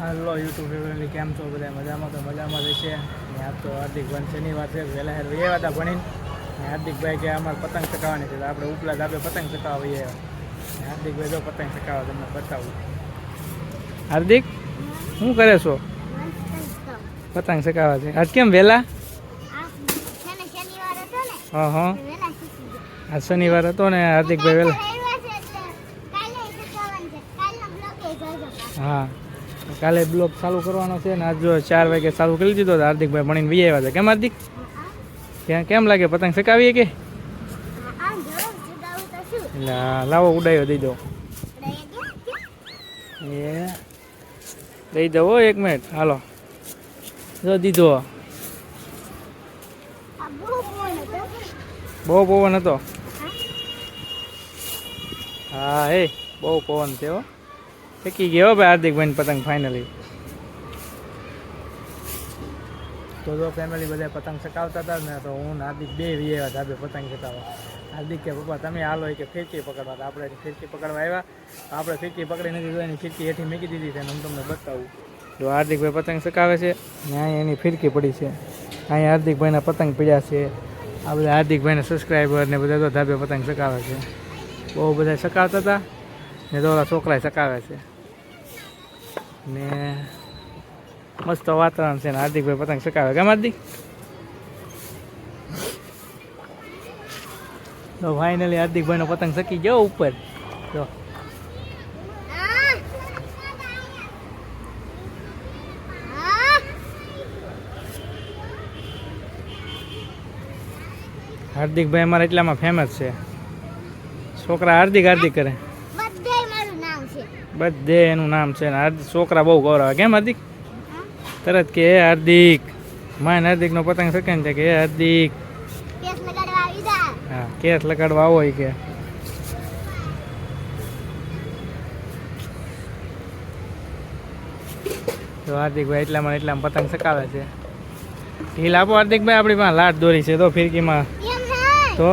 હાલો YouTube family કેમ છો બધા? મજામાં તો મજામાં રહેશે ને આજ તો હાર્દિકભાઈ શનિવાર છે વહેલા હેર વૈયા હતા ભણીને. હાર્દિકભાઈ કે અમારે પતંગ ચકાવવાની છે, તો આપણે ઉપલા જ આપણે પતંગ આવ્યા. હાર્દિકભાઈ જો પતંગ ચકાવવા તમને બતાવું. હાર્દિક, શું કરે છો? પતંગ ચકાવવા છે. આજ કેમ વહેલા? હા હા. આજ શનિવાર હતો ને, હાર્દિકભાઈ વહેલા. હા. કાલે બ્લોગ ચાલુ કરવાનો છે ને આજ ચાર વાગે ચાલુ કરી દીધો તો હાર્દિકભાઈ ભણીને વી આવ્યા છે. કેમ હાર્દિક? ત્યાં કેમ લાગે? પતંગ ચકાવીએ કે? આ લાવો, ઉડાયો, દઈ દો. એ. દઈ દો એક મિનિટ. હાલો. જો દીધો. બહુ પવન હતો. હા એ બહુ પવન છે થકી ગયો ભાઈ હાર્દિકભાઈ પતંગ ફાઇનલી તો જો ફેમિલી બધા પતંગ ચકાવતા હતા ને, તો હું હાર્દિક બે વી હતા ધાબે પતંગ ચકાવવા હાર્દિક કે, પપ્પા, તમે હાલો કે ફિરકી પકડવા. તો આપણે ફિરકી પકડવા આવ્યા. આપણે ફિરકી પકડી નથી જોઈ ફિરકી હેઠી મૂકી દીધી છે હું તમને બતાવું. જો હાર્દિકભાઈ પતંગ ચકાવે છે, ને અહીંયા એની ફિરકી પડી છે. અહીંયા હાર્દિકભાઈના પતંગ પડ્યા છે. આ બધા હાર્દિકભાઈના સબસ્ક્રાઈબર ને બધા તો ધાબે પતંગ ચકાવે છે. બહુ બધા ચકાવતા હતા, ને તો છોકરાએ ચકાવે છે. ને મસ્ત વાતાવરણ છે ને હાર્દિકભાઈ પતંગ ચકાવે કેમ હાર્દિક? તો ફાઇનલી હાર્દિકભાઈનો પતંગ ચકી ગયો ઉપર. જો. હાર્દિકભાઈ અમારા એટલામાં ફેમસ છે. છોકરા હાર્દિક હાર્દિક કરે. બધે એનું નામ છે ને હાર્દિક. છોકરા બહુ ગૌરવ. કેમ હાર્દિક? તરત કે હે હાર્દિક. માન હાર્દિક નો પતંગ શકે ને કે હે હાર્દિક. હા કેસ લગાડવા આવો કે. તો હાર્દિકભાઈ એટલામાં એટલામાં પતંગ ચકાવે છે. ઢીલ આપો હાર્દિકભાઈ આપણી પાસે લાટ દોરી છે તો ફિરકીમાં. તો?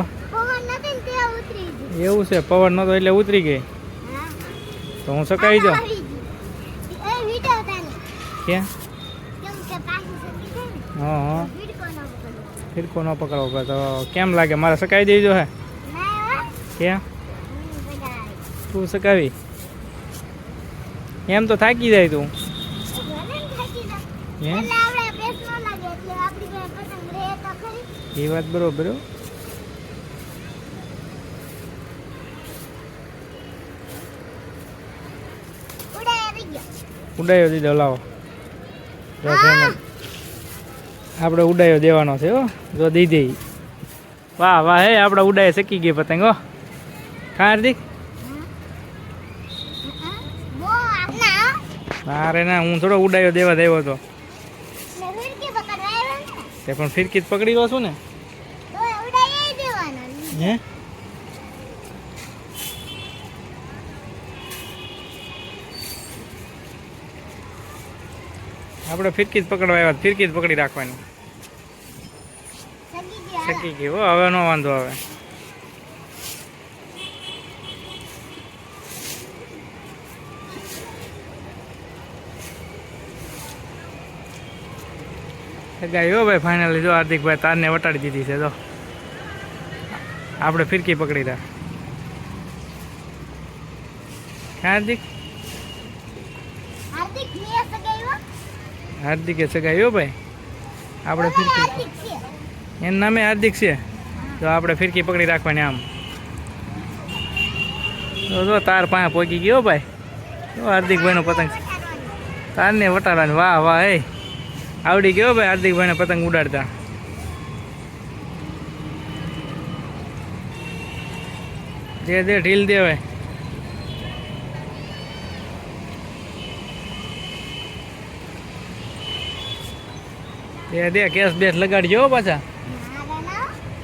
એવું છે પવન નતો એટલે ઉતરી ગઈ. તો હું સકાવી દો ક્યાં? હા હા. ફિરકો ન પકડવો. પડે તો કેમ લાગે? મારે સકાવી દેજો હે. ક્યાં? તું સકાવી? એમ તો થાકી જાય તું. હે? એ વાત બરોબર હો. ઉડાયો દીધો લાવો. આપણે ઉડાયો દેવાનો છે હો. જો દીધી. વાહ વાહ હે આપણે ઉડાય શકી ગઈ પતંગ હો. હાર્દિક? અરે ના હું થોડો ઉડાયો દેવા દેવો તો તે પણ ફિરકી જ પકડી લો છું ને. હે? આપણે ફિરકી જ પકડવા આવ્યા ફિરકી જ પકડી રાખવાની. શકી ગઈ હો. હવે નો વાંધો આવે. ગાયો ભાઈ ફાઇનલી જો હાર્દિકભાઈ તારને વટાડી દીધી છે તો આપણે ફિરકી પકડી રહ્યા. હાર્દિક? હાર્દિકે સગાયો ભાઈ. આપણે ફિરકી. એનું નામે હાર્દિક છે. તો આપણે ફિરકી પકડી રાખવાની આમ. તો જો તાર પાસે પહોંચી ગયો ભાઈ. તો હાર્દિકભાઈનો પતંગ તારને વટાડવાની વાહ વાહ એ આવડી ગયો ભાઈ હાર્દિકભાઈને પતંગ ઉડાડતા. જે દે ઢીલ દે ભાઈ. દે દે કેસ બેસ લગાડજો પાછા.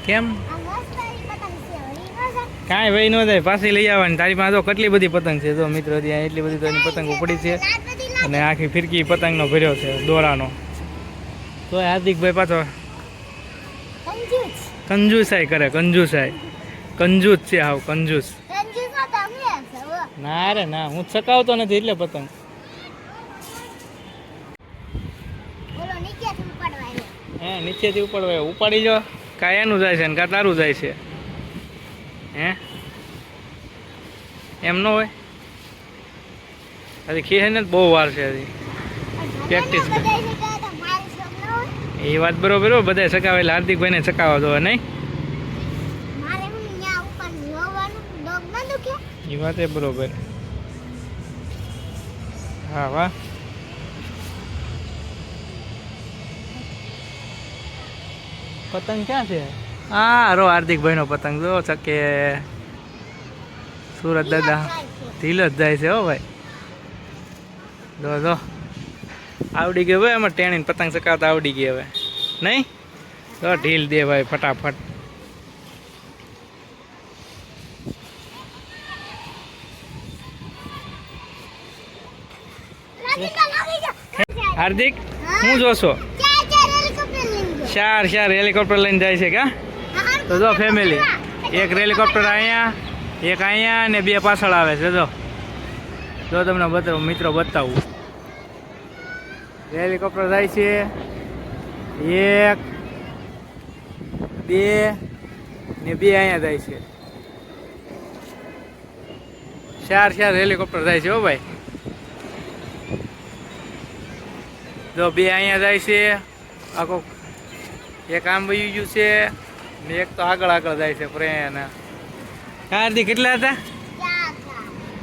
કેમ? કાંઈ ભાઈ ન થાય પાછી લઈ આવવાની. તારી પાસે તો કેટલી બધી પતંગ છે. જો મિત્રો ત્યાં એટલી બધી તો એની પતંગો પડી છે. અને આખી ફિરકી પતંગનો ભર્યો છે દોરાનો. તો હાર્દિકભાઈ પાછો કંજુસાઈ કરે કંજુસાઈ. કંજૂસ છે હાવ કંજૂસ. ના રે ના હું ચકાવતો નથી એટલે પતંગ. હે, નીચેથી ઉપાડવા ઉપાડી જો એનું જાય છે ને કા તારું જાય છે? હે? એમ ન હોય? હજી ખીસે ને બહુ વાર છે હજી. પ્રેક્ટિસ. એ વાત બરોબર બધા સકાવે એટલે હાર્દિકભાઈને સકાવા દો, નહીં? એ વાત એ બરોબર. હા, વાહ. પતંગ ક્યાં છે? હા રો હાર્દિકભાઈનો પતંગ જો ચકે સુરત દાદા. ઢીલ જ જાય છે હો ભાઈ. જો જો. આવડી ગયો ભાઈ એમાં ટેણીને પતંગ ચકાવતા આવડી ગઈ હવે. નહીં? તો ઢીલ દે ભાઈ ફટાફટ. હાર્દિક હું જોશો? ચાર ચાર હેલિકોપ્ટર લઈને જાય છે કા? તો જો ફેમિલી એક હેલિકોપ્ટર અહીંયા, એક અહીંયા ને બે પાછળ આવે છે, જો. જો તમને બતાવું, મિત્રો બતાવું. હેલિકોપ્ટર જાય છે. એક, બે ને બે અહીંયા જાય છે. ચાર ચાર હેલિકોપ્ટર જાય છે હો ભાઈ. જો બે અહીંયા જાય છે. આખો એક આમ વયું ગયું છે ને એક તો આગળ આગળ જાય છે પ્રેન હાર્દિક કેટલા હતા?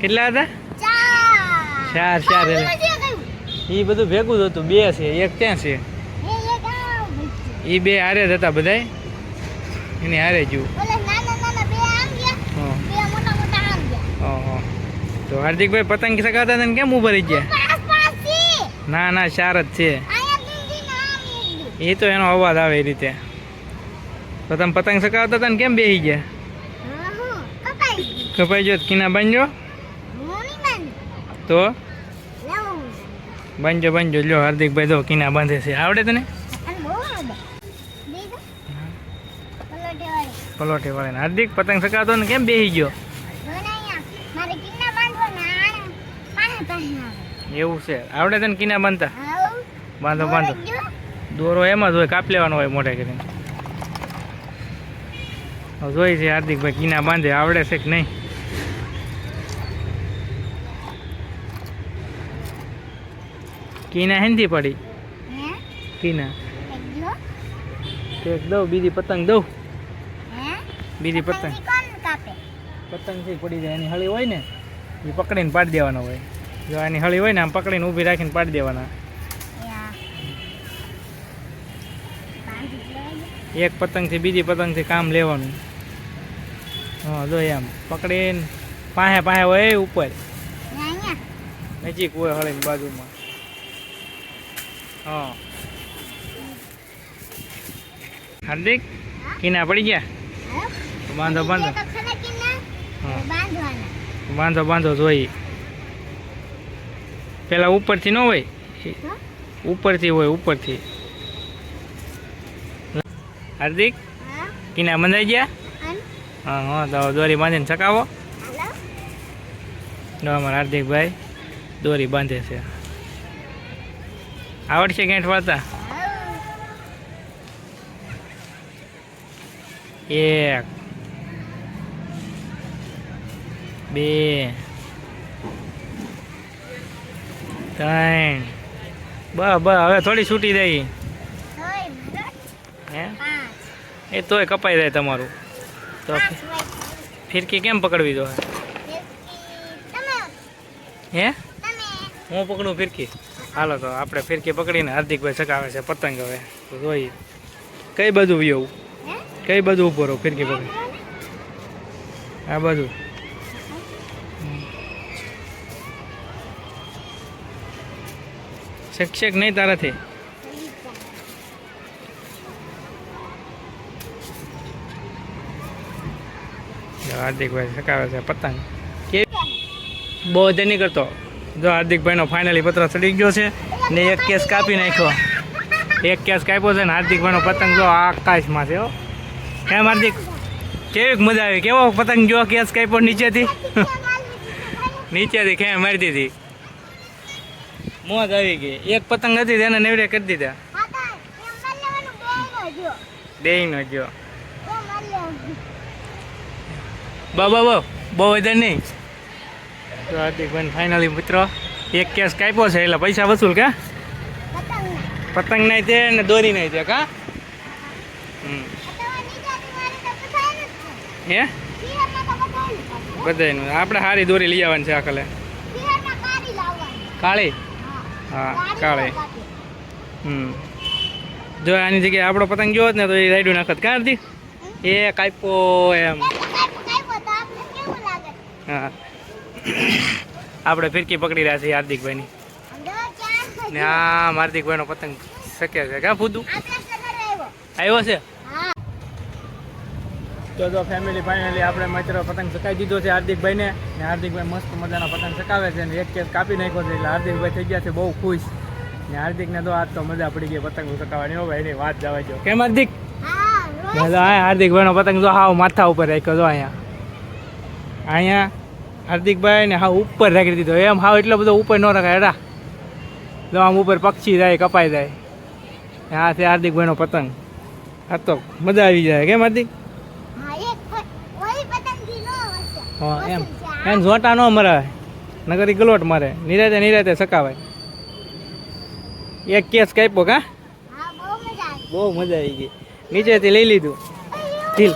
કેટલા હતા? ચાર ચાર એ બધું ભેગું જ હતું બે છે એક ત્યાં છે. એ બે હારે જ હતા બધાય. એને હારે જ તો હાર્દિકભાઈ પતંગ સગાતા કેમ ઊભા રહી ગયા? ના ના ચાર જ છે. એ તો એનો અવાજ આવે એ રીતે. તો તમે પતંગ સકાવતા હતા ને કેમ બેસી ગયા? કપાઈ ગયો કિના બનજો તો? બનજો બનજો લ્યો હાર્દિકભાઈ તો કિના બાંધે છે. આવડે તને? પલોટી વાળીને. હાર્દિક પતંગ સકાવતો ને કેમ બેસી ગયો? એવું છે. આવડે તને કિના બાંધતા? બાંધો બાંધો. દોરો એમાં જ હોય કાપ લેવાનો હોય મોઢે કરીને. જોઈ છે હાર્દિકભાઈ કીના બાંધે આવડે છે કે નહીં? કીના હેન્દી પડી? કીના? એક દઉં બીજી પતંગ દઉં? બીજી પતંગ. પતંગથી પડી જાય એની હળી હોય ને એ પકડીને પાડી દેવાનો હોય. જો એની હળી હોય ને આમ પકડીને ઊભી રાખીને પાડી દેવાના. એક પતંગથી બીજી પતંગથી કામ લેવાનું. હા જો એમ. પકડીને પાસે પાસે હોય ઉપર. નજીક હોય હળીની બાજુમાં. હા. હાર્દિક કિના પડી ગયા? બાંધો બાંધો હા. બાંધો બાંધો જોઈ પેલા ઉપરથી ન હોય? ઉપરથી હોય ઉપરથી. હાર્દિક? કિના બંધાઈ ગયા? હા હા તો દોરી બાંધીને ચકાવો. અમારા હાર્દિકભાઈ દોરી બાંધે છે. આવડશે ગેંઠ વાળતા? એક બે ત્રણ. બસ બસ હવે થોડી છૂટી દઈ. હે? એ તોય કપાઈ જાય તમારું. તો ફિરકી કેમ પકડવી જો? હે? હું પકડું ફિરકી? હાલો તો આપણે ફિરકી પકડીને હાર્દિકભાઈ ચકાવે છે પતંગ હવે. જોઈએ. કઈ બાજુ વ્યવું કઈ બાજુ ઊભો રહો ફિરકી પકડી? આ બાજુ. શિક્ષક નહીં તારાથી? હાર્દિકભાઈ સકાવે છે પતંગ. કે બહુ જ નહીં કરતો. જો હાર્દિકભાઈનો ફાઇનલી પત્ર ચડી ગયો છે ને એક કેસ કાપી નાખ્યો. એક કેસ કાપ્યો છે ને હાર્દિકભાઈનો પતંગ જો આકાશમાં છે હો. કેમ હાર્દિક? કેવી મજા આવી. કેવો પતંગ જો કેસ કાપ્યો નીચેથી? નીચેથી ખેં મારી દીધી? મોજ આવી ગઈ. એક પતંગ હતી તેને નેવડે કરી દીધા. જો બેયનો જો બા બા બહુ વધારે નહીં. તો હાર્દિકભાઈ ફાઇનલી મિત્રો, એક કેસ કાપ્યો છે, એટલે પૈસા વસૂલ કા? પતંગ નહીં તે ને દોરી નહીં તે કા? હે? બધાયનું. આપણે સારી દોરી લઈ આવવાની છે આખલે. કાળી? હા, કાળી. હમ. જો આની જગ્યાએ આપણો પતંગ ગયો જ ને તો એ રાઈડું નાખત. કા એ કાપ્યો એમ. હા. આપણે ફિરકી પકડી રહ્યા છીએ હાર્દિકભાઈની. ને આ હાર્દિકભાઈનો પતંગ શક્ય છે. ક્યાં ફૂદું? આવ્યો છે? તો જો ફેમિલી ફાઇનલી આપણે મિત્ર પતંગ ચકાવી દીધો છે હાર્દિકભાઈને. ને હાર્દિકભાઈ મસ્ત મજાનો પતંગ ચકાવે છે ને એક કેસ કાપી નાખ્યો છે એટલે હાર્દિકભાઈ થઈ ગયા છે બહુ ખુશ. ને હાર્દિકને તો આજ તો મજા પડી ગઈ પતંગ ચકાવવાની હો એની વાત જવા જો કેમ હાર્દિક? હાર્દિકભાઈનો પતંગ જો હાવ માથા ઉપર રાખ્યો જો અહીંયા. અહીંયા હાર્દિકભાઈ ને હા ઉપર રાખી દીધો. એમ હા એટલો બધો ઉપર ન રખાય એડા જો આમ ઉપર પક્ષી જાય કપાઈ જાય. આ છે હાર્દિકભાઈનો પતંગ. હા તો મજા આવી જાય કેમ હાર્દિક? હા હા એમ. એમ ઝોટા ન મરાય. નગરી ગલોટ મારે. નિરાતે નિરાતે સકાવાય. એક કેસ કાપ્યો કા? બહુ મજા આવી. બહુ મજા આવી ગઈ. નીચેથી લઈ લીધું. ઢીલ.